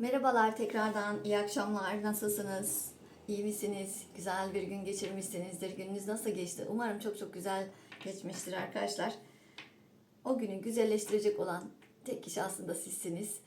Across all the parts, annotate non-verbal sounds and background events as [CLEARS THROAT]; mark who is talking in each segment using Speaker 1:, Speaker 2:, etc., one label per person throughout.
Speaker 1: Merhabalar tekrardan, iyi akşamlar. Nasılsınız? İyi misiniz? Güzel bir gün geçirmişsinizdir. Gününüz nasıl geçti? Umarım çok çok güzel geçmiştir arkadaşlar. O günü güzelleştirecek olan tek kişi aslında sizsiniz.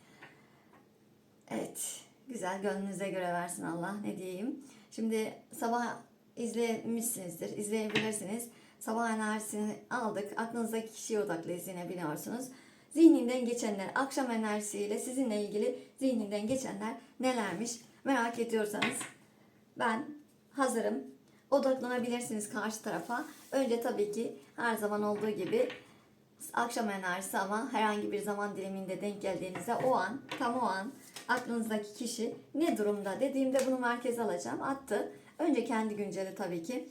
Speaker 1: Evet, güzel gönlünüze göre versin Allah. Ne diyeyim? Şimdi sabah izlemişsinizdir, izleyebilirsiniz. Sabah enerjisini aldık. Aklınızdaki kişiye odaklı izleyebiliyorsunuz. Zihninden geçenler, akşam enerjisiyle sizinle ilgili zihninden geçenler nelermiş merak ediyorsanız ben hazırım. Odaklanabilirsiniz karşı tarafa. Önce tabii ki her zaman olduğu gibi akşam enerjisi ama herhangi bir zaman diliminde denk geldiğinizde o an, tam o an aklınızdaki kişi ne durumda dediğimde bunu merkeze alacağım. Attı. Önce kendi günceli tabii ki.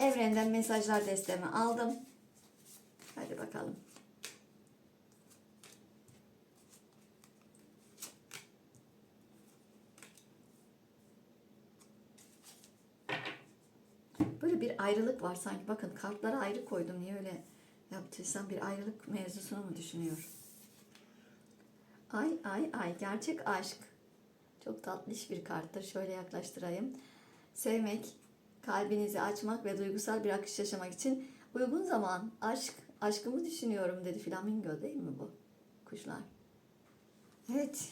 Speaker 1: Evrenden mesajlar destemi aldım. Hadi bakalım. Bir ayrılık var sanki. Bakın kartları ayrı koydum. Niye öyle yaptıysam bir ayrılık mevzusunu mu düşünüyor? Ay ay ay gerçek aşk. Çok tatlış bir karttır. Şöyle yaklaştırayım. Sevmek, kalbinizi açmak ve duygusal bir akış yaşamak için uygun zaman aşk, aşkımı düşünüyorum dedi flamingo değil mi bu kuşlar? Evet.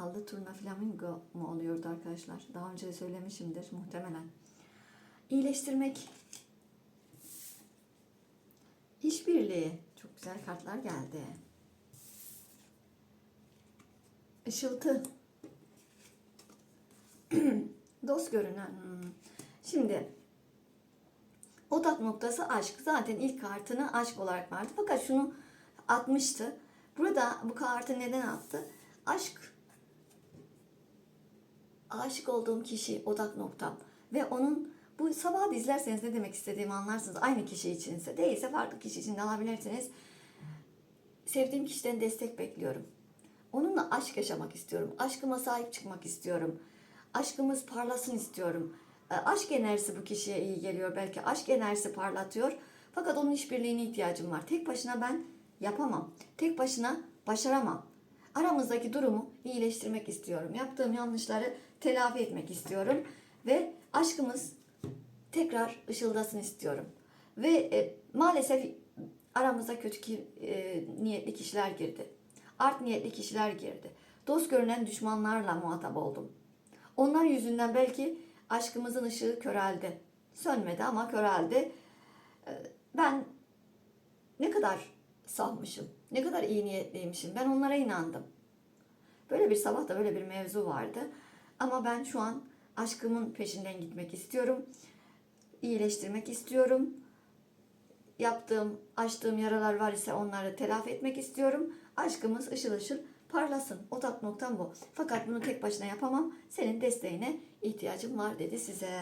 Speaker 1: Aldı turna flamingo mu oluyordu arkadaşlar? Daha önce de söylemişimdir muhtemelen. İyileştirmek. İşbirliği. Çok güzel kartlar geldi. Işıltı. [CLEARS THROAT] Dost görünen. Şimdi odak noktası aşk. Zaten ilk kartını aşk olarak verdi. Fakat şunu atmıştı. Burada bu kartı neden attı? Aşk aşık olduğum kişi odak noktam ve onun bu sabah izlerseniz ne demek istediğimi anlarsınız. Aynı kişi içinse değilse farklı kişi için de alabilirsiniz. Sevdiğim kişiden destek bekliyorum. Onunla aşk yaşamak istiyorum. Aşkıma sahip çıkmak istiyorum. Aşkımız parlasın istiyorum. E, Aşk enerjisi bu kişiye iyi geliyor belki. Aşk enerjisi parlatıyor. Fakat onun işbirliğine ihtiyacım var. Tek başına ben yapamam. Tek başına başaramam. Aramızdaki durumu iyileştirmek istiyorum. Yaptığım yanlışları telafi etmek istiyorum. Ve aşkımız tekrar ışıldasın istiyorum. Ve e, maalesef aramıza kötü ki, e, niyetli kişiler girdi. Art niyetli kişiler girdi. Dost görünen düşmanlarla muhatap oldum. Onlar yüzünden belki aşkımızın ışığı köreldi. Sönmedi ama köreldi. E, Ben ne kadar safmışım, ne kadar iyi niyetliymişim. Ben onlara inandım. Böyle bir sabah da böyle bir mevzu vardı. Ama ben şu an aşkımın peşinden gitmek istiyorum. İyileştirmek istiyorum. Yaptığım, açtığım yaralar var ise onları telafi etmek istiyorum. Aşkımız ışıl ışıl parlasın. Odak noktam bu. Fakat bunu tek başına yapamam. Senin desteğine ihtiyacım var dedi size.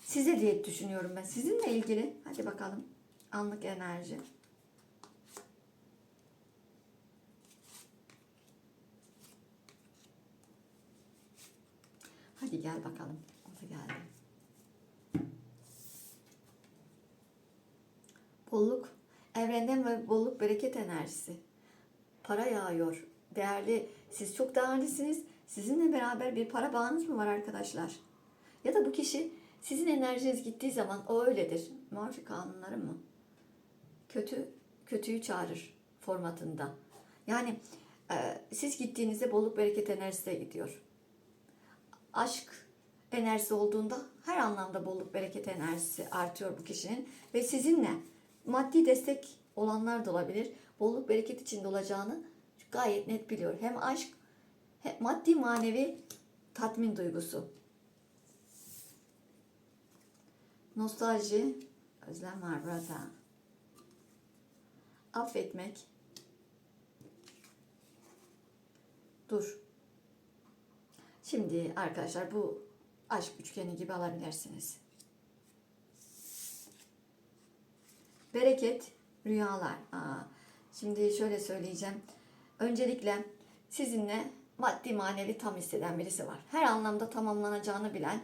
Speaker 1: Size diye düşünüyorum ben. Sizinle ilgili. Hadi bakalım. Anlık enerji. Hadi gel bakalım. O da geldi. Bolluk, evrenden ve bolluk bereket enerjisi. Para yağıyor. Değerli, siz çok değerlisiniz. Sizinle beraber bir para bağınız mı var arkadaşlar? Ya da bu kişi sizin enerjiniz gittiği zaman o öyledir. Murphy kanunları mı? Kötü, kötüyü çağırır formatında. Yani e, siz gittiğinizde bolluk bereket enerjisi de gidiyor aşk enerjisi olduğunda her anlamda bolluk bereket enerjisi artıyor bu kişinin ve sizinle maddi destek olanlar da olabilir. Bolluk bereket içinde olacağını gayet net biliyor. Hem aşk hem maddi manevi tatmin duygusu. Nostalji, özlem var burada. Affetmek. Dur. Şimdi arkadaşlar bu aşk üçgeni gibi alabilirsiniz. Bereket, rüyalar. Aa, şimdi şöyle söyleyeceğim. Öncelikle sizinle maddi manevi tam hisseden birisi var. Her anlamda tamamlanacağını bilen,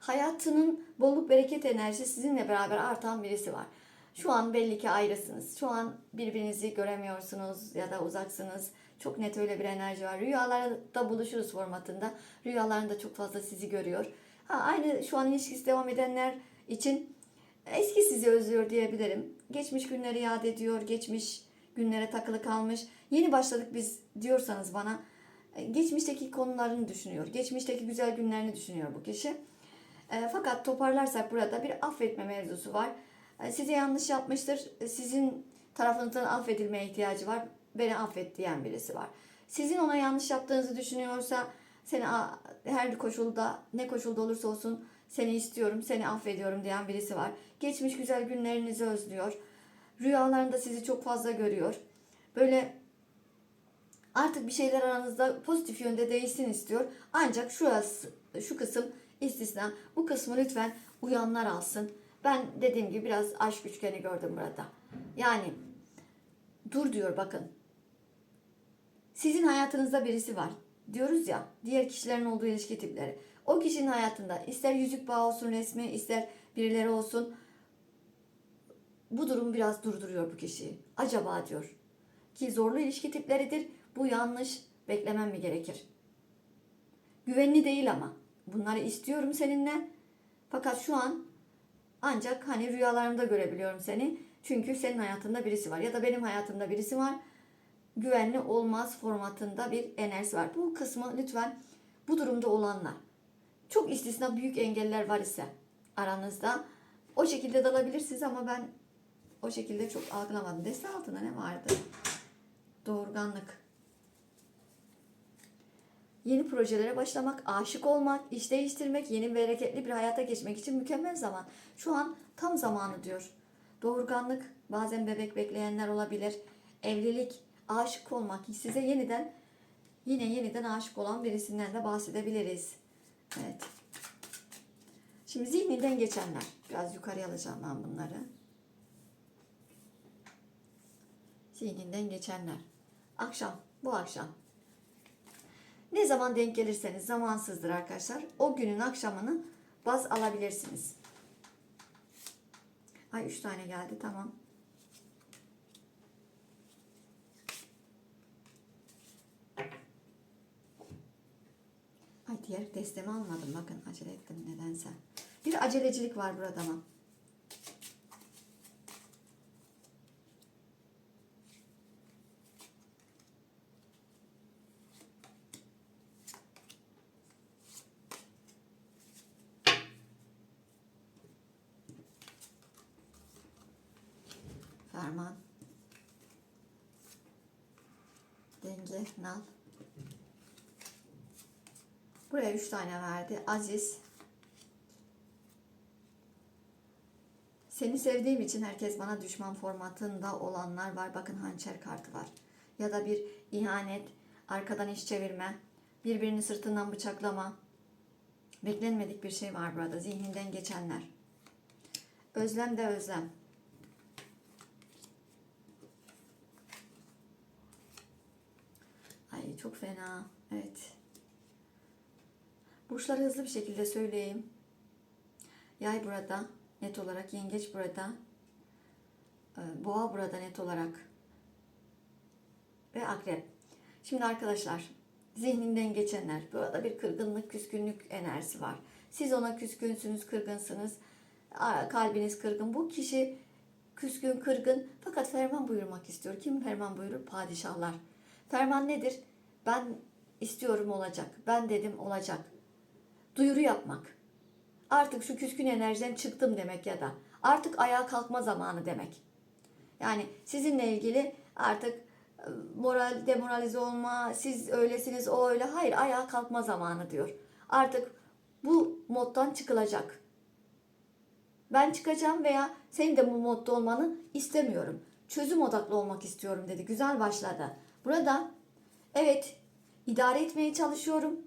Speaker 1: hayatının bolluk bereket enerjisi sizinle beraber artan birisi var. Şu an belli ki ayrısınız. Şu an birbirinizi göremiyorsunuz ya da uzaksınız. Çok net öyle bir enerji var. Rüyalarda buluşuruz formatında. Rüyalarında çok fazla sizi görüyor. Ha, aynı şu an ilişkisi devam edenler için eski sizi özlüyor diyebilirim. Geçmiş günleri yad ediyor. Geçmiş günlere takılı kalmış. Yeni başladık biz diyorsanız bana e, geçmişteki konularını düşünüyor. Geçmişteki güzel günlerini düşünüyor bu kişi. E, fakat toparlarsak burada bir affetme mevzusu var. E, size yanlış yapmıştır. E, Sizin tarafınızdan affedilmeye ihtiyacı var. Beni affet diyen birisi var. Sizin ona yanlış yaptığınızı düşünüyorsa seni her koşulda ne koşulda olursa olsun seni istiyorum, seni affediyorum diyen birisi var. Geçmiş güzel günlerinizi özlüyor. Rüyalarında sizi çok fazla görüyor. Böyle artık bir şeyler aranızda pozitif yönde değişsin istiyor. Ancak şurası, şu kısım istisna. Bu kısmı lütfen uyanlar alsın. Ben dediğim gibi biraz aşk üçgeni gördüm burada. Yani dur diyor bakın. Sizin hayatınızda birisi var. Diyoruz ya diğer kişilerin olduğu ilişki tipleri. O kişinin hayatında ister yüzük bağı olsun resmi ister birileri olsun bu durum biraz durduruyor bu kişiyi. Acaba diyor. Ki zorlu ilişki tipleridir. Bu yanlış. Beklemem mi gerekir? Güvenli değil ama. Bunları istiyorum seninle. Fakat şu an ancak hani rüyalarımda görebiliyorum seni. Çünkü senin hayatında birisi var. Ya da benim hayatımda birisi var. Güvenli olmaz formatında bir enerjisi var. Bu kısmı lütfen bu durumda olanlar. Çok istisna büyük engeller var ise aranızda o şekilde dalabilirsiniz ama ben o şekilde çok algılamadım. Deste altında ne vardı? Doğurganlık. Yeni projelere başlamak, aşık olmak, iş değiştirmek, yeni bereketli bir hayata geçmek için mükemmel zaman. Şu an tam zamanı diyor. Doğurganlık, bazen bebek bekleyenler olabilir. Evlilik, aşık olmak, size yeniden yine yeniden aşık olan birisinden de bahsedebiliriz. Evet. Şimdi zihninden geçenler. Biraz yukarıya alacağım ben bunları. Zihninden geçenler. Akşam, bu akşam. Ne zaman denk gelirseniz zamansızdır arkadaşlar. O günün akşamını baz alabilirsiniz. Ay üç tane geldi tamam. Ay diğer destemi almadım bakın acele ettim nedense. Bir acelecilik var burada ama. Buraya üç tane verdi. Aziz. Seni sevdiğim için herkes bana düşman formatında olanlar var. Bakın hançer kartı var. Ya da bir ihanet, arkadan iş çevirme, birbirini sırtından bıçaklama. Beklenmedik bir şey var burada. Zihninden geçenler. Özlem de özlem. Ay çok fena. Evet. Burçları hızlı bir şekilde söyleyeyim. Yay burada net olarak, yengeç burada, e, boğa burada net olarak ve akrep. Şimdi arkadaşlar zihninden geçenler burada bir kırgınlık, küskünlük enerjisi var. Siz ona küskünsünüz, kırgınsınız. Kalbiniz kırgın. Bu kişi küskün, kırgın fakat ferman buyurmak istiyor. Kim ferman buyurur? Padişahlar. Ferman nedir? Ben istiyorum olacak. Ben dedim olacak duyuru yapmak. Artık şu küskün enerjiden çıktım demek ya da artık ayağa kalkma zamanı demek. Yani sizinle ilgili artık e, moral demoralize olma, siz öylesiniz, o öyle. Hayır, ayağa kalkma zamanı diyor. Artık bu moddan çıkılacak. Ben çıkacağım veya senin de bu modda olmanı istemiyorum. Çözüm odaklı olmak istiyorum dedi. Güzel başladı. Burada evet idare etmeye çalışıyorum.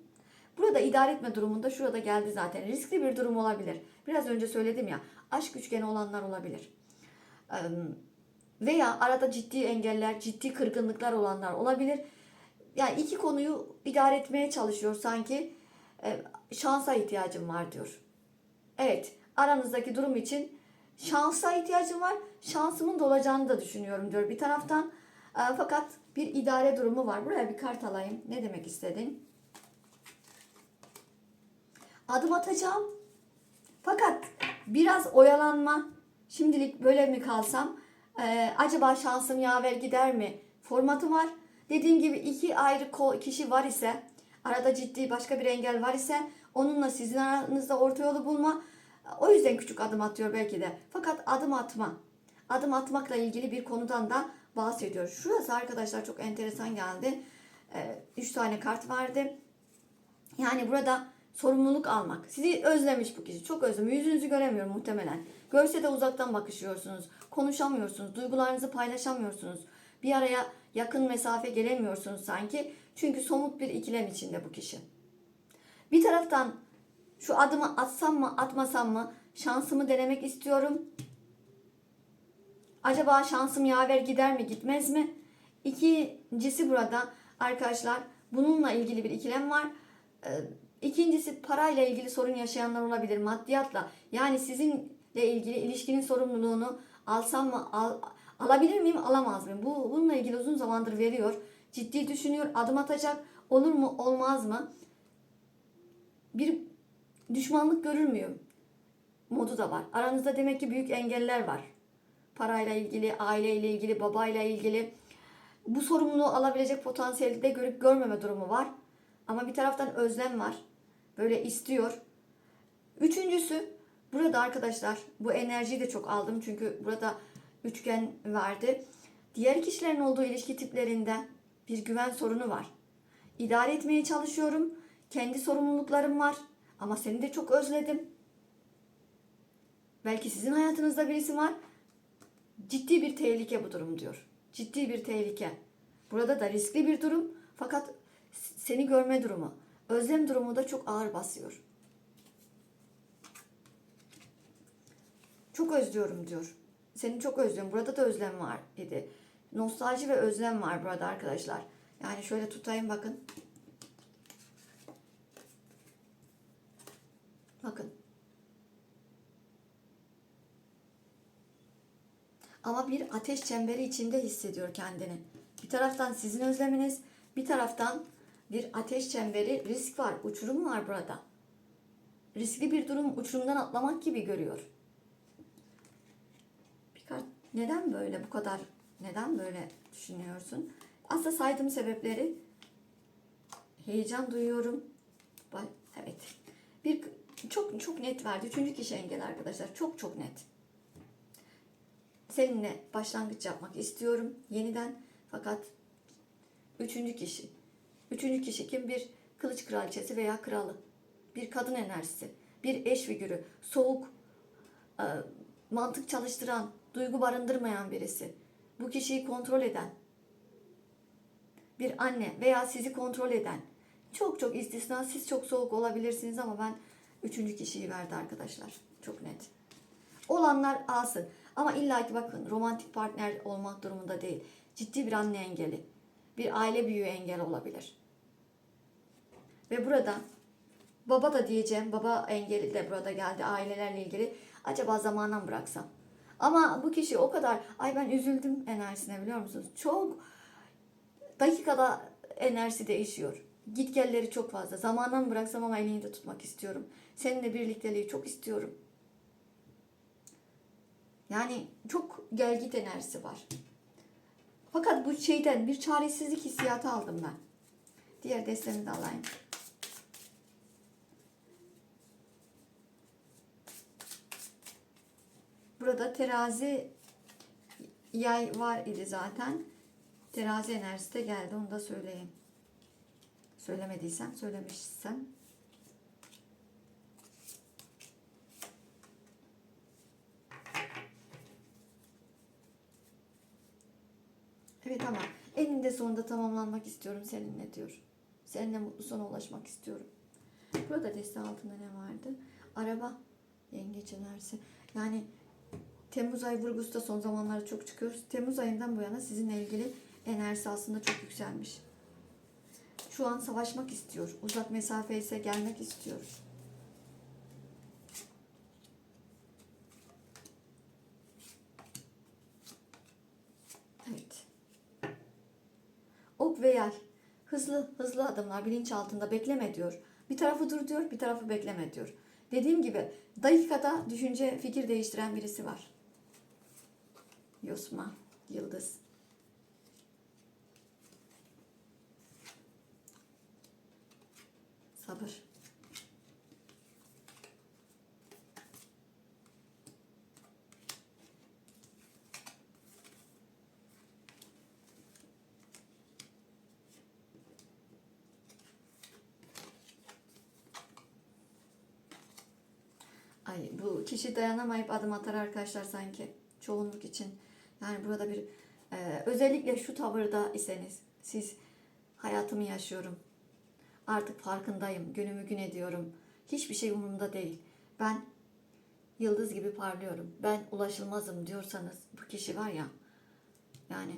Speaker 1: Burada idare etme durumunda şurada geldi zaten. Riskli bir durum olabilir. Biraz önce söyledim ya aşk üçgeni olanlar olabilir. Veya arada ciddi engeller, ciddi kırgınlıklar olanlar olabilir. Yani iki konuyu idare etmeye çalışıyor sanki. Şansa ihtiyacım var diyor. Evet aranızdaki durum için Şansa ihtiyacım var. Şansımın da olacağını da düşünüyorum diyor bir taraftan. E, fakat bir idare durumu var. Buraya bir kart alayım. Ne demek istedin? Adım atacağım. Fakat biraz oyalanma. Şimdilik böyle mi kalsam? Ee, acaba şansım yaver gider mi? Formatı var. Dediğim gibi iki ayrı kişi var ise, arada ciddi başka bir engel var ise onunla sizin aranızda orta yolu bulma. O yüzden küçük adım atıyor belki de. Fakat adım atma. Adım atmakla ilgili bir konudan da bahsediyor. Şurası arkadaşlar çok enteresan geldi. Ee, üç tane kart verdi. Yani burada sorumluluk almak. Sizi özlemiş bu kişi. Çok özlemiş. Yüzünüzü göremiyor muhtemelen. Görse de uzaktan bakışıyorsunuz. Konuşamıyorsunuz. Duygularınızı paylaşamıyorsunuz. Bir araya yakın mesafe gelemiyorsunuz sanki. Çünkü somut bir ikilem içinde bu kişi. Bir taraftan şu adımı atsam mı atmasam mı şansımı denemek istiyorum. Acaba şansım yaver gider mi gitmez mi? İkincisi burada arkadaşlar bununla ilgili bir ikilem var. Ee, İkincisi parayla ilgili sorun yaşayanlar olabilir maddiyatla. Yani sizinle ilgili ilişkinin sorumluluğunu alsam mı al, alabilir miyim alamaz mıyım? Bu bununla ilgili uzun zamandır veriyor. Ciddi düşünüyor adım atacak olur mu olmaz mı? Bir düşmanlık görür müyüm? Modu da var. Aranızda demek ki büyük engeller var. Parayla ilgili, aileyle ilgili, babayla ilgili. Bu sorumluluğu alabilecek potansiyeli de görüp görmeme durumu var. Ama bir taraftan özlem var. Böyle istiyor. Üçüncüsü burada arkadaşlar bu enerjiyi de çok aldım. Çünkü burada üçgen verdi. Diğer kişilerin olduğu ilişki tiplerinde bir güven sorunu var. İdare etmeye çalışıyorum. Kendi sorumluluklarım var. Ama seni de çok özledim. Belki sizin hayatınızda birisi var. Ciddi bir tehlike bu durum diyor. Ciddi bir tehlike. Burada da riskli bir durum. Fakat seni görme durumu, özlem durumu da çok ağır basıyor. Çok özlüyorum diyor. Seni çok özlüyorum. Burada da özlem var dedi. Nostalji ve özlem var burada arkadaşlar. Yani şöyle tutayım bakın. Bakın. Ama bir ateş çemberi içinde hissediyor kendini. Bir taraftan sizin özleminiz, bir taraftan bir ateş çemberi, risk var, uçurum var burada. Riskli bir durum uçurumdan atlamak gibi görüyor. Bir neden böyle bu kadar neden böyle düşünüyorsun? Aslında saydığım sebepleri heyecan duyuyorum. Evet. Bir çok çok net verdi. Üçüncü kişi engel arkadaşlar. Çok çok net. Seninle başlangıç yapmak istiyorum yeniden. Fakat üçüncü kişi Üçüncü kişi kim? Bir kılıç kraliçesi veya kralı. Bir kadın enerjisi. Bir eş figürü. Soğuk, e, mantık çalıştıran, duygu barındırmayan birisi. Bu kişiyi kontrol eden. Bir anne veya sizi kontrol eden. Çok çok istisna. Siz çok soğuk olabilirsiniz ama ben üçüncü kişiyi verdi arkadaşlar. Çok net. Olanlar alsın. Ama illaki bakın romantik partner olmak durumunda değil. Ciddi bir anne engeli. Bir aile büyüğü engel olabilir. Ve burada baba da diyeceğim. Baba engeli de burada geldi ailelerle ilgili. Acaba zamana mı bıraksam? Ama bu kişi o kadar ay ben üzüldüm enerjisine biliyor musunuz? Çok dakikada enerjisi değişiyor. Gitgelleri çok fazla. Zamana mı bıraksam ama elini de tutmak istiyorum. Seninle birlikteliği çok istiyorum. Yani çok gel git enerjisi var. Fakat bu şeyden bir çaresizlik hissiyatı aldım ben. Diğer destemi de alayım. Burada terazi yay var idi zaten. Terazi enerjisi de geldi onu da söyleyeyim. Söylemediysem söylemişsem. Evet ama eninde sonunda tamamlanmak istiyorum seninle diyor. Seninle mutlu sona ulaşmak istiyorum. Burada deste altında ne vardı? Araba, yengeç enerjisi. Yani Temmuz ayı vurgusu da son zamanlarda çok çıkıyor. Temmuz ayından bu yana sizinle ilgili enerjisi aslında çok yükselmiş. Şu an savaşmak istiyor. Uzak mesafe ise gelmek istiyor. Evet. Ok ve yay. Hızlı hızlı adımlar bilinç altında bekleme diyor. Bir tarafı dur diyor, bir tarafı bekleme diyor. Dediğim gibi dakikada düşünce, fikir değiştiren birisi var. Yosma, Yıldız. Sabır. Ay bu kişi dayanamayıp adım atar arkadaşlar sanki çoğunluk için. Yani burada bir e, özellikle şu tavırda iseniz siz hayatımı yaşıyorum. Artık farkındayım. Günümü gün ediyorum. Hiçbir şey umurumda değil. Ben yıldız gibi parlıyorum. Ben ulaşılmazım diyorsanız bu kişi var ya yani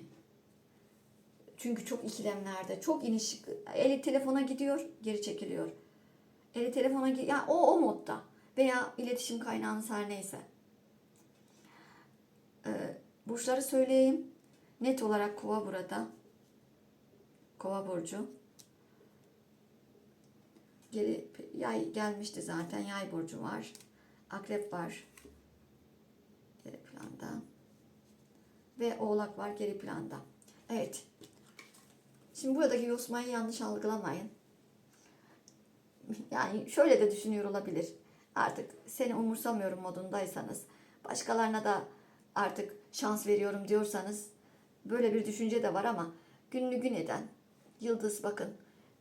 Speaker 1: çünkü çok ikilemlerde, çok iniş, eli telefona gidiyor, geri çekiliyor. Eli telefona gi- yani o o modda veya iletişim kaynağınız her neyse. Burçları söyleyeyim. Net olarak kova burada. Kova burcu. Geri yay gelmişti zaten. Yay burcu var. Akrep var. Geri planda. Ve oğlak var geri planda. Evet. Şimdi buradaki yosmayı yanlış algılamayın. Yani şöyle de düşünüyor olabilir. Artık seni umursamıyorum modundaysanız, başkalarına da artık şans veriyorum diyorsanız böyle bir düşünce de var ama gününü gün eden yıldız bakın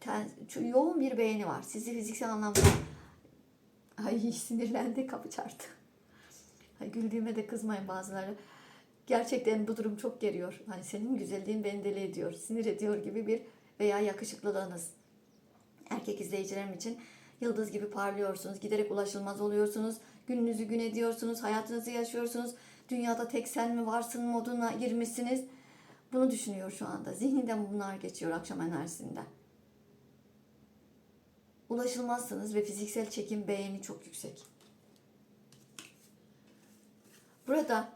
Speaker 1: ten, yoğun bir beğeni var. Sizi fiziksel anlamda ay sinirlendi kapı çarptı. Ay, güldüğüme de kızmayın bazıları. Gerçekten bu durum çok geriyor. Hani senin güzelliğin beni deli ediyor, sinir ediyor gibi bir veya yakışıklılığınız. Erkek izleyicilerim için yıldız gibi parlıyorsunuz, giderek ulaşılmaz oluyorsunuz, gününüzü gün ediyorsunuz, hayatınızı yaşıyorsunuz. Dünyada tek sen mi varsın moduna girmişsiniz. Bunu düşünüyor şu anda. Zihninden bunlar geçiyor akşam enerjisinde. Ulaşılmazsınız ve fiziksel çekim beğeni çok yüksek. Burada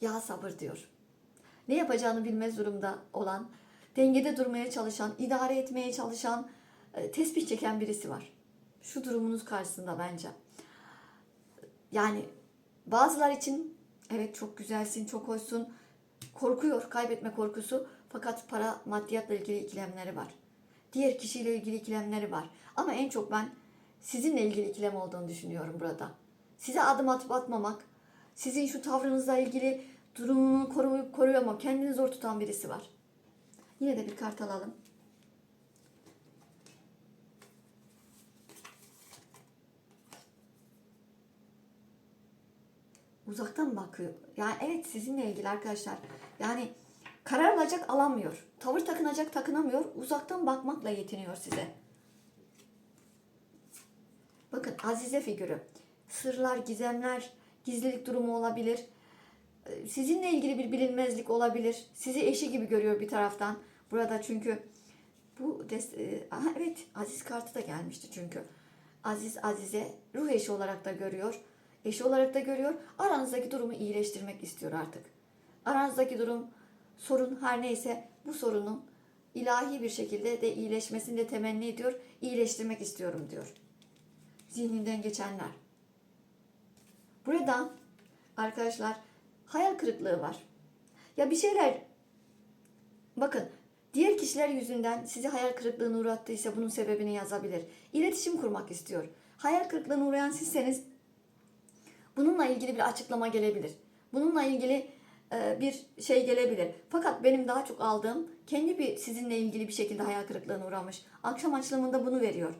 Speaker 1: ya sabır diyor. Ne yapacağını bilmez durumda olan, dengede durmaya çalışan, idare etmeye çalışan, e, tespih çeken birisi var. Şu durumunuz karşısında bence. Yani bazılar için evet çok güzelsin, çok hoşsun, korkuyor, kaybetme korkusu fakat para maddiyatla ilgili ikilemleri var. Diğer kişiyle ilgili ikilemleri var. Ama en çok ben sizinle ilgili ikilem olduğunu düşünüyorum burada. Size adım atıp atmamak, sizin şu tavrınızla ilgili durumunu koruyup koruyor ama kendini zor tutan birisi var. Yine de bir kart alalım. Uzaktan bakıyor. Yani evet sizinle ilgili arkadaşlar. Yani karar alacak alamıyor. Tavır takınacak takınamıyor. Uzaktan bakmakla yetiniyor size. Bakın Azize figürü. Sırlar, gizemler, gizlilik durumu olabilir. Ee, Sizinle ilgili bir bilinmezlik olabilir. Sizi eşi gibi görüyor bir taraftan. Burada çünkü bu e, aha, evet Aziz kartı da gelmişti çünkü. Aziz Azize ruh eşi olarak da görüyor. Eşi olarak da görüyor. Aranızdaki durumu iyileştirmek istiyor artık. Aranızdaki durum, sorun her neyse bu sorunun ilahi bir şekilde de iyileşmesini de temenni ediyor. İyileştirmek istiyorum diyor. Zihninden geçenler. Burada arkadaşlar hayal kırıklığı var. Ya bir şeyler bakın diğer kişiler yüzünden sizi hayal kırıklığına uğrattıysa bunun sebebini yazabilir. İletişim kurmak istiyor. Hayal kırıklığına uğrayan sizseniz bununla ilgili bir açıklama gelebilir. Bununla ilgili e, bir şey gelebilir. Fakat benim daha çok aldığım kendi bir sizinle ilgili bir şekilde hayal kırıklığına uğramış. Akşam açılımında bunu veriyor.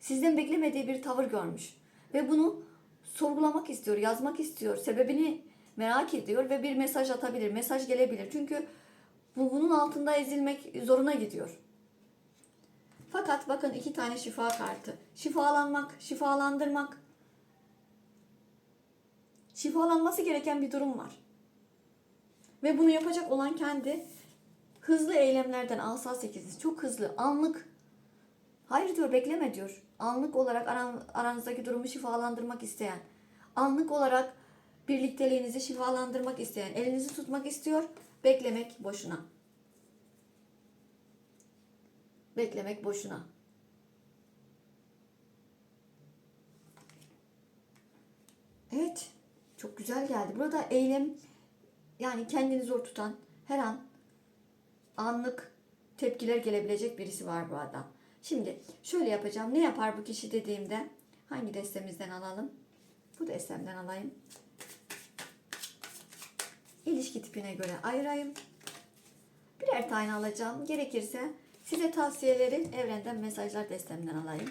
Speaker 1: Sizden beklemediği bir tavır görmüş. Ve bunu sorgulamak istiyor, yazmak istiyor. Sebebini merak ediyor ve bir mesaj atabilir, mesaj gelebilir. Çünkü bu bunun altında ezilmek zoruna gidiyor. Fakat bakın iki tane şifa kartı. Şifalanmak, şifalandırmak. Şifalanması gereken bir durum var. Ve bunu yapacak olan kendi hızlı eylemlerden asa 8'i. Çok hızlı, anlık. Hayır diyor, bekleme diyor. Anlık olarak aran, aranızdaki durumu şifalandırmak isteyen. Anlık olarak birlikteliğinizi şifalandırmak isteyen. Elinizi tutmak istiyor, beklemek boşuna. Beklemek boşuna. Evet. Çok güzel geldi. Burada eylem yani kendini zor tutan her an anlık tepkiler gelebilecek birisi var bu adam. Şimdi şöyle yapacağım. Ne yapar bu kişi dediğimde hangi destemizden alalım? Bu destemden alayım. İlişki tipine göre ayırayım. Birer tane alacağım. Gerekirse size tavsiyeleri evrenden mesajlar destemden alayım.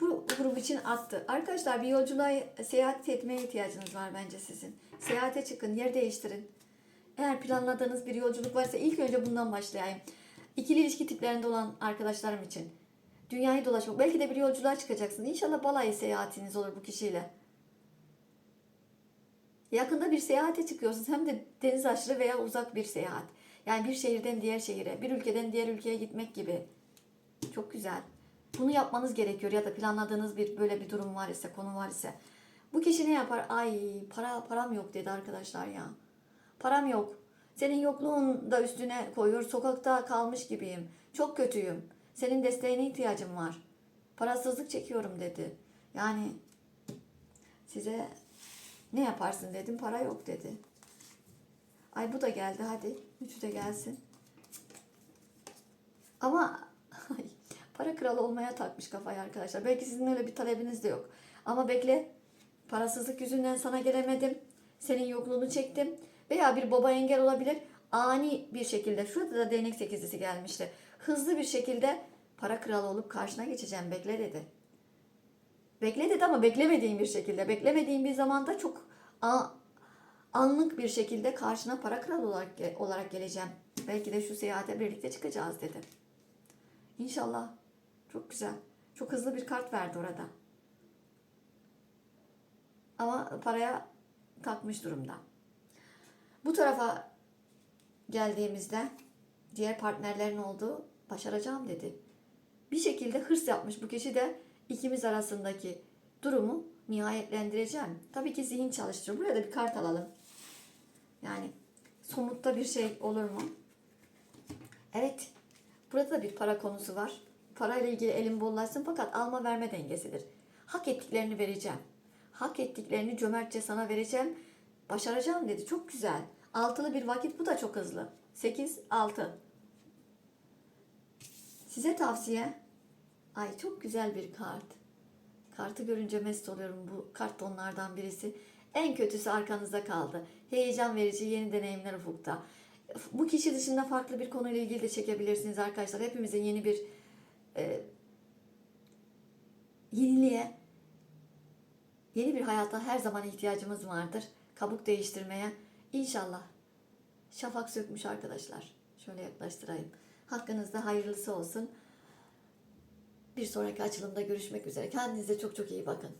Speaker 1: Bu grup için attı. Arkadaşlar bir yolculuğa seyahat etmeye ihtiyacınız var bence sizin. Seyahate çıkın, yer değiştirin. Eğer planladığınız bir yolculuk varsa ilk önce bundan başlayayım. İkili ilişki tiplerinde olan arkadaşlarım için. Dünyayı dolaşmak. Belki de bir yolculuğa çıkacaksın. İnşallah balayı seyahatiniz olur bu kişiyle. Yakında bir seyahate çıkıyorsunuz. Hem de deniz aşırı veya uzak bir seyahat. Yani bir şehirden diğer şehire, bir ülkeden diğer ülkeye gitmek gibi. Çok güzel. Bunu yapmanız gerekiyor ya da planladığınız bir böyle bir durum var ise, konu var ise. Bu kişi ne yapar? Ay para param yok dedi arkadaşlar ya. Param yok. Senin yokluğun da üstüne koyuyor. Sokakta kalmış gibiyim. Çok kötüyüm. Senin desteğine ihtiyacım var. Parasızlık çekiyorum dedi. Yani size ne yaparsın dedim. Para yok dedi. Ay bu da geldi hadi. Üçü de gelsin. Ama para kralı olmaya takmış kafayı arkadaşlar. Belki sizin öyle bir talebiniz de yok. Ama bekle. Parasızlık yüzünden sana gelemedim. Senin yokluğunu çektim. Veya bir baba engel olabilir. Ani bir şekilde. Şurada da değnek sekizlisi gelmişti. Hızlı bir şekilde para kralı olup karşına geçeceğim. Bekle dedi. Bekle dedi ama beklemediğin bir şekilde. Beklemediğin bir zamanda çok anlık bir şekilde karşına para kralı olarak, olarak geleceğim. Belki de şu seyahate birlikte çıkacağız dedi. İnşallah. Çok güzel. Çok hızlı bir kart verdi orada. Ama paraya takmış durumda. Bu tarafa geldiğimizde diğer partnerlerin olduğu başaracağım dedi. Bir şekilde hırs yapmış bu kişi de ikimiz arasındaki durumu nihayetlendireceğim. Tabii ki zihin çalıştırıyor. Buraya da bir kart alalım. Yani somutta bir şey olur mu? Evet. Burada da bir para konusu var. Parayla ilgili elim bollaşsın fakat alma verme dengesidir. Hak ettiklerini vereceğim. Hak ettiklerini cömertçe sana vereceğim. Başaracağım dedi. Çok güzel. Altılı bir vakit bu da çok hızlı. 8, 6. Size tavsiye. Ay çok güzel bir kart. Kartı görünce mest oluyorum. Bu kart da onlardan birisi. En kötüsü arkanızda kaldı. Heyecan verici yeni deneyimler ufukta. Bu kişi dışında farklı bir konuyla ilgili de çekebilirsiniz arkadaşlar. Hepimizin yeni bir e, yeniliğe, yeni bir hayata her zaman ihtiyacımız vardır. Kabuk değiştirmeye. İnşallah. Şafak sökmüş arkadaşlar. Şöyle yaklaştırayım. Hakkınızda hayırlısı olsun. Bir sonraki açılımda görüşmek üzere. Kendinize çok çok iyi bakın.